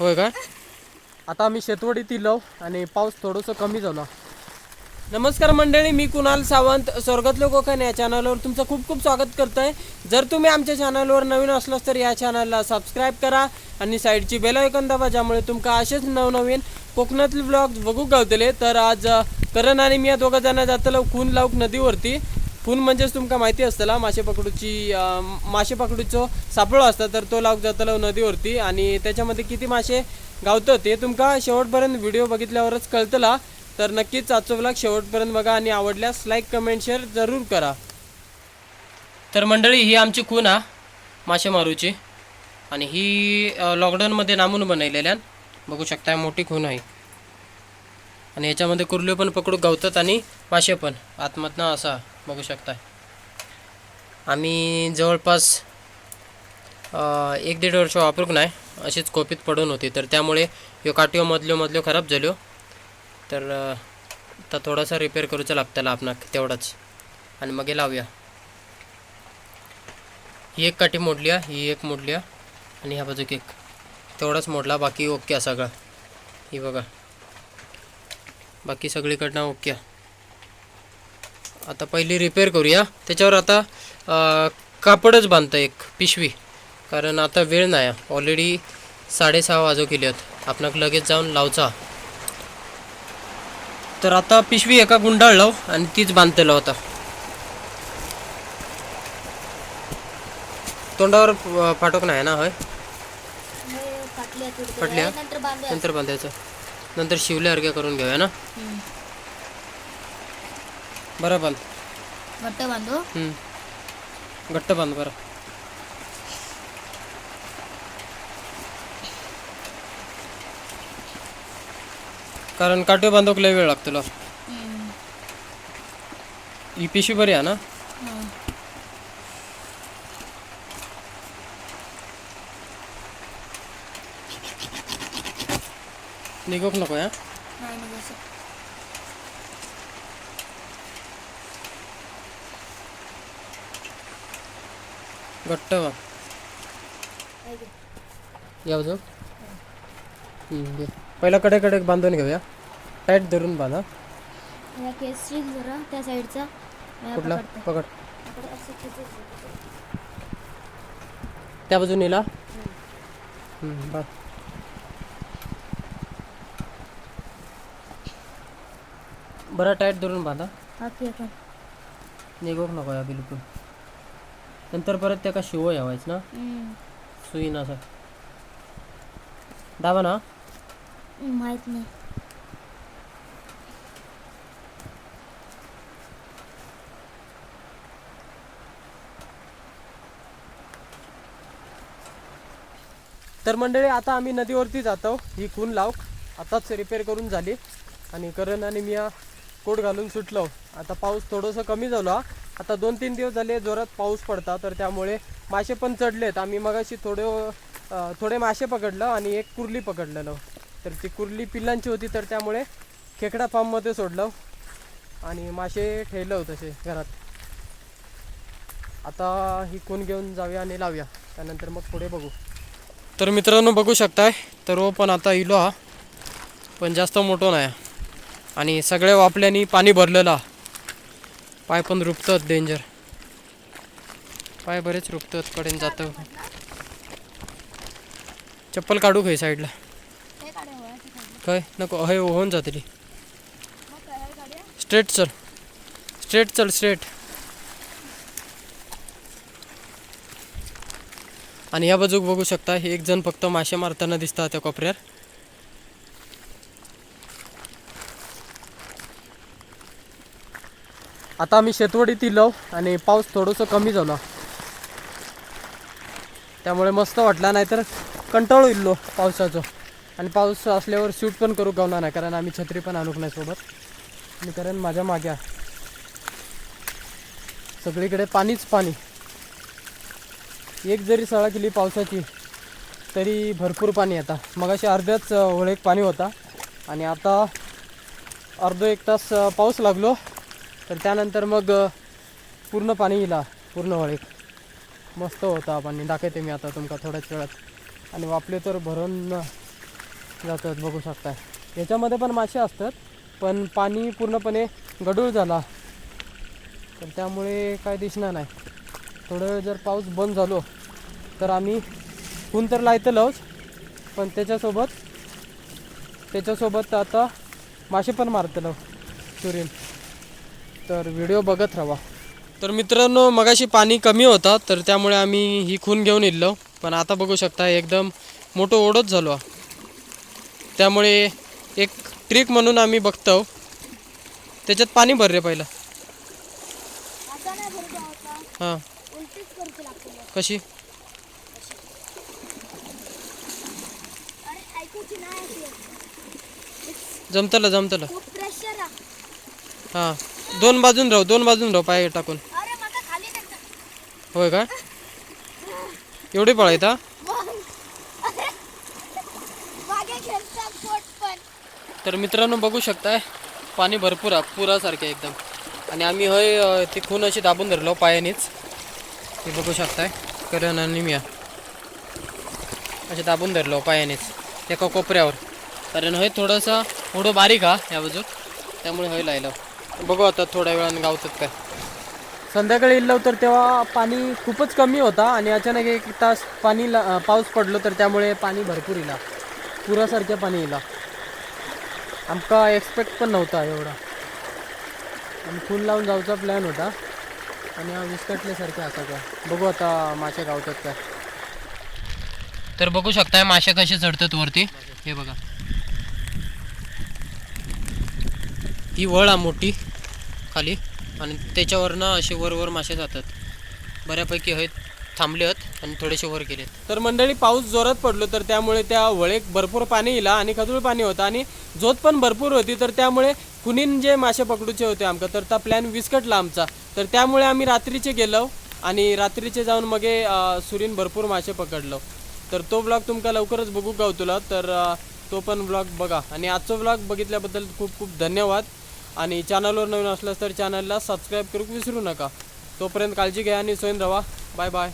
होय का? आता आम्ही शेतवडीत इलो आणि पाऊस थोडंसं कमी झाला. नमस्कार मंडळी मी कुणाल सावंत स्वर्गातले कोकण या चॅनलवर तुमचं खूप खूप स्वागत करतोय. जर तुम्ही आमच्या चॅनलवर नवीन असलास तर या चॅनलला सबस्क्राईब करा आणि साईडची बेल ऐकून दाबा ज्यामुळे तुमका असेच नवनवीन कोकणातले ब्लॉग बघू गावतले तर आज करण आणि मी या दोघं जण जातलो खून लावूक नदीवरती. खून म्हणजेच तुमका माहिती असतला मासे पकडूची माशे मासे पकडूचो सापळो असता तर तो लावक जातलो नदीवरती आणि त्याच्यामध्ये किती मासे गावतं ते तुमका शेवटपर्यंत व्हिडिओ बघितल्यावरच कळतला. तर नक्कीच आजचा ब्लॉग शेवटपर्यंत बघा आणि आवडल्यास लाईक कमेंट शेअर जरूर करा. तर मंडळी ही आमची खून हा मासेमारूची आणि ही लॉकडाऊनमध्ये नामून बनवलेल्या बघू शकताय मोठी खून आहे. आणि याच्यामध्ये कुर्ले पण पकडू गावतात आणि मासे पण. आतमधनं असा बघू शकता आम्ही जवळपास एक दीड वर्ष वापरूक नाही अशीच कोपीत पडून होती. तर त्यामुळे ह्यो काटिओ मधल्यो मधल्यो खराब झाल्यो. तर आता थोडासा रिपेअर करूचा लागतं आपणाक तेवढाच. आणि मग लावूया. ही एक काठी मोडली ही एक मोडली आणि ह्या बाजूक एक. तेवढाच मोडला बाकी ओके सगळं. ही बघा. बाकी सगळीकडनं ओके. आता पहिली रिपेअर करूया. त्याच्यावर आता कापडच बांधतं एक पिशवी. कारण आता वेळ नाही. ऑलरेडी साडेसहा वाजो केली आहेत. आपणाक लगेच जाऊन लावचा. तर आता पिशवी एका गुंडाळ लाव आणि तीच बांधतेला होता तोंडावर फाटोक नाही ना होय? फाटल्या? नंतर बांधूया. नंतर नंतर शिवल्यासारख्या करून घेऊया ना? बरं बांध. घट्ट बांधू? हम्म. घट्ट बांध बरं. कारण काटे बांधूक लय वेळ लागतो ही पिशवी बरी आहे ना? निघोक नको या नाही घट्ट या घे. पहिला कडे कडे बांधून घेऊया. टाईट धरून बांधा. जरा त्या साईडचा. कुठला. पकड. त्या बाजून नेला हम्म, बरं टाईट धरून बांधा. हा की आपण निघोक नको या बिलकुल. नंतर परत त्या का शिव यावायच ना. सुई ना असं. दाबा ना. माहीत नाही. तर मंडळी आता आम्ही नदीवरती जातो. ही खून लाव आताच रिपेअर करून झाली. आणि करण आणि मी कोट घालून सुटलो. आता पाऊस थोडंसं कमी झाला. आता दोन तीन दिवस झाले जोरात पाऊस पडता तर त्यामुळे मासे पण चढलेत. आम्ही मगाशी थोडे थोडे मासे पकडलं आणि एक कुर्ली पकडलेलं. तर ती कुर्ली पिल्लांची होती तर त्यामुळे खेकडा फार्ममध्ये सोडलं आणि मासे ठेवलं तसे घरात. आता ही कोण घेऊन जाऊया आणि लावूया. त्यानंतर मग पुढे बघू. तर मित्रांनो बघू शकताय तर हो पण आता इलो हा. पण जास्त मोठो नाही आणि सगळ्या वापल्यानी पाणी भरलेलं. हा. पाय पण रुपतात डेंजर पाय बरेच रुपतात कडेन जातं. चप्पल काढू खाय साईडला? हे खाली. काय? नको हे होऊन जाते ती. मग काय हे काढूया? स्ट्रेट चल. स्ट्रेट चल स्ट्रेट आणि या बाजूक बघू शकता हे एक जण फक्त मासे मारताना दिसतात त्या कोपऱ्यात आता आम्ही शेतवडीत इलो आणि पाऊस थोडंसं कमी झाला. त्यामुळे मस्त वाटला नाहीतर कंटाळू इल्लो पावसाचं. आणि पाऊस असल्यावर शूट पण करू गावणार नाही कारण आम्ही छत्री पण आणूक नाही सोबत. आणि कारण माझ्या माग्या. सगळीकडे पाणीच पाणी. एक जरी सळा केली पावसाची तरी भरपूर पाणी आता. मगाशी अर्ध्याच अं, होळेक पाणी होता. आणि आता अर्धो एक तास पाऊस लागलो. तर त्यानंतर मग पूर्ण पाणी येला पूर्ण होळेक मस्त होता पाणी दाखवते मी आता तुमका थोड्याच वेळात. आणि वापले तर भरून जातात बघू शकताय. याच्यामध्ये पण मासे असतात पण पाणी पूर्णपणे गडूळ झाला. तर त्यामुळे काय दिसणार नाही. थोडं वेळ जर पाऊस बंद झालो तर आम्ही खून तर लायतलोच पण त्याच्यासोबत त्याच्यासोबत आता मासे पण मारतलो सुरीन तर व्हिडिओ बघत राहा. तर मित्रांनो मगाशी पाणी कमी होता तर त्यामुळे आम्ही ही खून घेऊन इल्लो पण आता बघू शकता एकदम मोठं ओढत झालो. त्यामुळे एक ट्रिक म्हणून आम्ही बघतो. त्याच्यात पाणी भर रे पहिलं. हां. कशी? जमतलं जमतलं. हां. दोन बाजून राहू दोन बाजून राहू पाय टाकून. होय का? एवढी पळायता तर मित्रांनो बघू शकताय पाणी भरपूर आहे पुरासारखे एकदम. आणि आम्ही हय ती खून अशी दाबून धरलो पायानेच. ते बघू शकताय करण आणि मी असे दाबून धरलो पायानेच एका कोपऱ्यावर. कारण हय थोडंसं थोडं बारीक हा या बाजू त्यामुळे हय लायलं. बघू आता थोड्या वेळानं गावतात काय. संध्याकाळी इल्लो तर तेव्हा पाणी खूपच कमी होता आणि अचानक एक तास पाणी पाऊस पडलो तर त्यामुळे पाणी भरपूर इला. पुरासारख्या पाणी इला. आमका एक्सपेक्ट पण नव्हता एवढा. आणि खून लावून जाऊचा प्लॅन होता. आणि हा विस्कटल्यासारखे असा काय. बघू आता मासे गावतात काय. तर बघू शकताय मासे कसे चढतात वरती. हे बघा. ही वळ आ मोठी. खाली. आणि त्याच्यावरनं असे वर वर मासे जातात. बऱ्यापैकी आहेत थांबले आहेत आणि थोडेसे वर गेले तर मंडळी पाऊस जोरात पडलो तर त्यामुळे त्या वळेक भरपूर पाणी इला आणि खजूळ पाणी होतं आणि जोत पण भरपूर होती. तर त्यामुळे कुणीन जे मासे पकडूचे होते आमका तर त्या प्लॅन विस्कटला आमचा. तर त्यामुळे आम्ही रात्रीचे गेलो आणि रात्रीचे जाऊन मगे सुरीन भरपूर मासे पकडलो. तर तो ब्लॉग तुमका लवकरच बघू गावतुला हो तर तो पण ब्लॉग बघा. आणि आजचा ब्लॉग बघितल्याबद्दल खूप खूप धन्यवाद. आणि चॅनलवर नवीन असल्यास तर चॅनलला सबस्क्राईब करू विसरू नका. तोपर्यंत काळजी घ्या आणि सोयन रवा. Bye bye